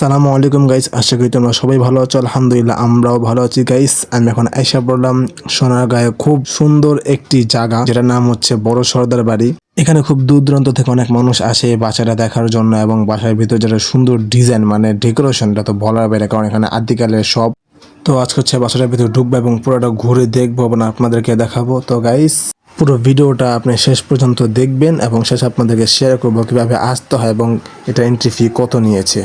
আসসালামু আলাইকুম গাইস আশা করি তোমরা সবাই ভালো আছো। আলহামদুলিল্লাহ, আমরাও ভালো আছি গাইস আমি এখন আইসা পড়লাম সোনারগাঁয়ে খুব সুন্দর একটি জায়গা, যেটার নাম হচ্ছে বড় সর্দার বাড়ি। এখানে খুব দূর দূরান্ত থেকে অনেক মানুষ আসে বাসাটা দেখার জন্য এবং বাসার ভিতরে যেটা সুন্দর ডিজাইন মানে ডেকোরেশনটা তো বলার বাইরে, কারণ এখানে আদিকালের সব। তো আজকে হচ্ছে বাসাটার ভিতরে ঢুকবো এবং পুরোটা ঘুরে দেখব, এবং আপনাদেরকে দেখাবো। তো গাইস পুরো ভিডিওটা আপনি শেষ পর্যন্ত দেখবেন এবং শেষে আপনাদেরকে শেয়ার করব কীভাবে আসতে হয় এবং এটা এন্ট্রি ফি কত নিয়েছে।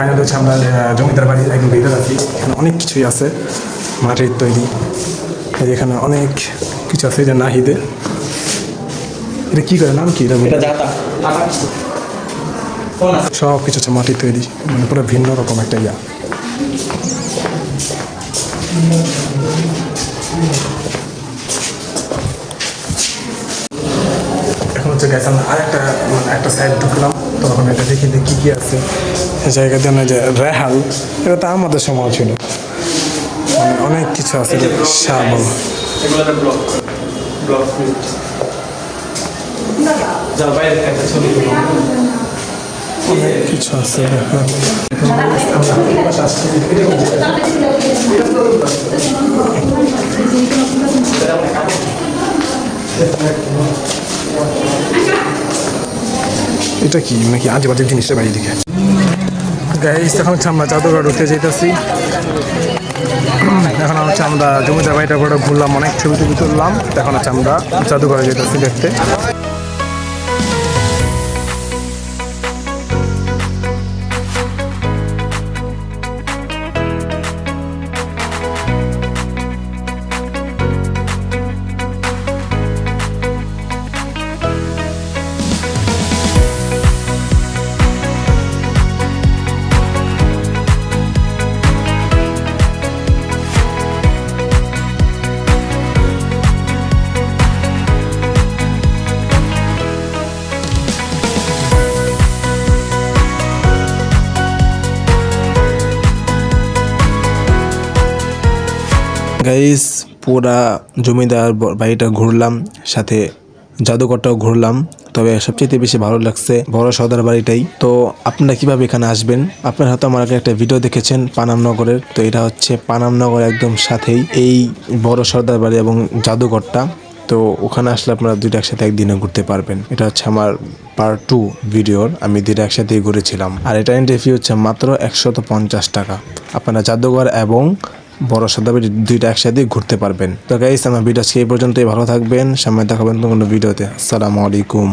ফাইনাল হচ্ছে আমরা জমিদার বাড়ির একদম ভিতরে আছি। এখানে অনেক কিছুই আছে মাটির তৈরি। এখানে অনেক কিছু আছে যে নাহিদে এটা কী করে? নাম কি? এটা সব কিছু আছে মাটির তৈরি মানে পুরো ভিন্ন রকম একটা ইয়া। এখন হচ্ছে গেছে আমরা আরেকটা মানে একটা সাইড ঢুকলাম। তখন এটা দেখি যে কী কী আছে। এই জায়গা দিয়ে যে রেহাল এটা তো আমাদের সময় ছিল। মানে অনেক কিছু আছে শাবল। তুলো। কিছু আছে রেহাল। এটা কি? নাকি আজে জিনিসটা বাড়ি দিকে গাইস এখন হচ্ছে আমরা জাদুঘর ঢুকতে যেতেছি এখন হচ্ছে আমরা জমিদার বাড়িটা ঘুরলাম, অনেক ছবি টবি তুললাম। এখন হচ্ছে আমরা জাদুঘরে যেতেছি দেখতে। গাইস পুরা জমিদার বাড়িটা ঘুরলাম, সাথে জাদুঘরটাও ঘুরলাম, তবে সবচেয়ে বেশি ভালো লাগছে বড় সর্দার বাড়িটাই। তো আপনারা কীভাবে এখানে আসবেন? আপনারা হয়তো আমার আগে একটা ভিডিও দেখেছেন পানামনগরের তো এটা হচ্ছে পানামনগর একদম সাথেই এই বড় সর্দার বাড়ি এবং জাদুঘরটা। তো ওখানে আসলে আপনারা দুইটা একসাথে একদিনে ঘুরতে পারবেন। এটা হচ্ছে আমার পার্ট টু ভিডিওর আমি দুইটা একসাথেই ঘুরেছিলাম। আর এটা ইন্টারভিউ হচ্ছে মাত্র একশত পঞ্চাশ টাকা। আপনারা জাদুঘর এবং বড় সাদা দুইটা একসাথে ঘুরতে পারবেন। তো গাইস আমার ভিডিও আজকে এই পর্যন্তই। ভালো থাকবেন, সামনে দেখাবেন কোনো ভিডিওতে। আসসালামু আলাইকুম।